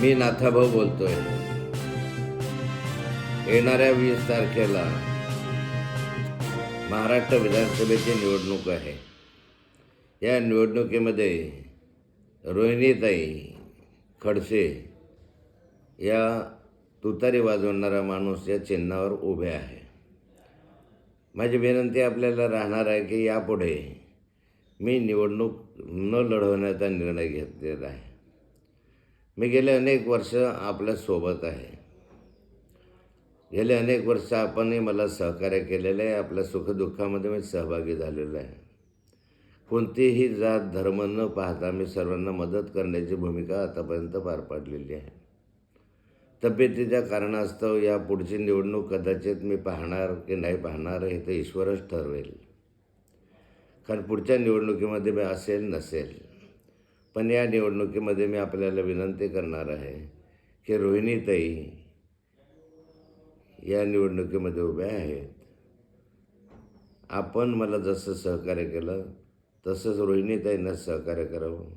मी नाथाभाऊ बोलतोय. येणाऱ्या वीस तारखेला महाराष्ट्र विधानसभेची निवडणूक आहे. या निवडणुकीमध्ये रोहिणीताई खडसे या तुतारी वाजवणारा माणूस या चिन्हावर उभे आहे. माझी विनंती आपल्याला राहणार आहे की यापुढे मी निवडणूक न लढवण्याचा निर्णय घेतलेला आहे. मी गेले अनेक वर्ष आपल्यासोबत आहे. गेले अनेक वर्ष आपणही मला सहकार्य केलेलं आहे. आपल्या सुखदुःखामध्ये मी सहभागी झालेलो आहे. कोणतीही जात धर्म न पाहता मी सर्वांना मदत करण्याची भूमिका आतापर्यंत पार पाडलेली आहे. तब्येतीच्या कारणास्तव या पुढची निवडणूक कदाचित मी पाहणार की नाही पाहणार हे तर ईश्वरच ठरवेल. कारण पुढच्या निवडणुकीमध्ये मी असेल नसेल. पण या निवडणुकीमध्ये मी आपल्याला विनंती करणार आहे की रोहिणीताई या निवडणुकीमध्ये उभ्या आहेत. आपण मला जसं सहकार्य केलं तसंच रोहिणीताईंना सहकार्य करावं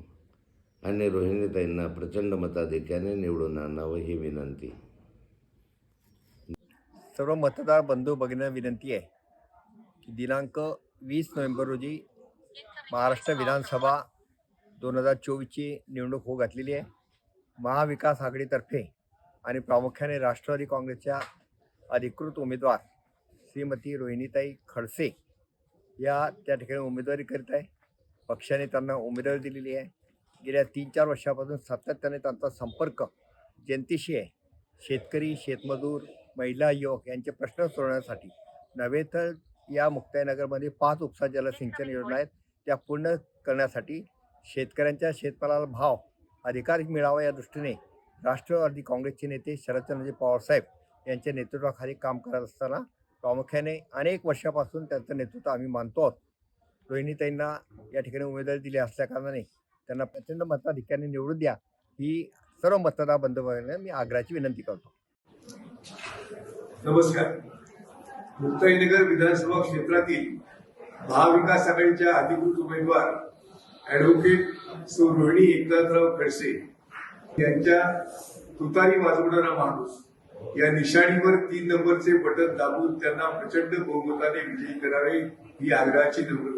आणि रोहिणीताईंना प्रचंड मताधिक्याने निवडून आणावं ही विनंती. सर्व मतदार बंधू बघण्या विनंती आहे की दिनांक वीस नोव्हेंबर रोजी महाराष्ट्र विधानसभा दोन हजार चोवीसची निवडणूक होऊ घातलेली आहे. महाविकास आघाडीतर्फे आणि प्रामुख्याने राष्ट्रवादी काँग्रेसच्या अधिकृत उमेदवार श्रीमती रोहिणीताई खडसे या त्या ठिकाणी उमेदवारी करीत आहे. पक्षाने त्यांना उमेदवारी दिलेली आहे. गेल्या तीन चार वर्षापासून सातत्याने त्यांचा संपर्क जनतेशी आहे. शेतकरी शेतमजूर महिला युवक यांचे प्रश्न सोडवण्यासाठी नव्हे तर या मुक्ताईनगरमध्ये पाच उपसा जलसिंचन योजना आहेत. त्या पूर्ण करण्यासाठी शेतकऱ्यांच्या शेतमालाला भाव अधिकाधिक मिळावा या दृष्टीने राष्ट्रवादी काँग्रेसचे नेते शरदचंद्रजी पवारसाहेब यांच्या नेतृत्वाखाली काम करत असताना प्रामुख्याने अनेक वर्षापासून त्यांचं नेतृत्व आम्ही मानतो आहोत. रोहिणीताईंना या ठिकाणी उमेदवारी दिली असल्याकारणाने त्यांना प्रचंड मताधिक्याने निवडून द्या ही सर्व मतदार बंधूंना मी आग्रहाची विनंती करतो. नमस्कार. मुक्ताईनगर विधानसभा क्षेत्रातील महाविकास आघाडीच्या अधिकृत उमेदवार ऍडव्होकेट सौ रोहिणी एकनाथराव खडसे यांच्या तुतारी वाजवणारा माणूस. या निशाणीवर तीन नंबरचे बटन दाबून त्यांना प्रचंड बहुमताने विजयी करावे ही आग्रहाची नम्र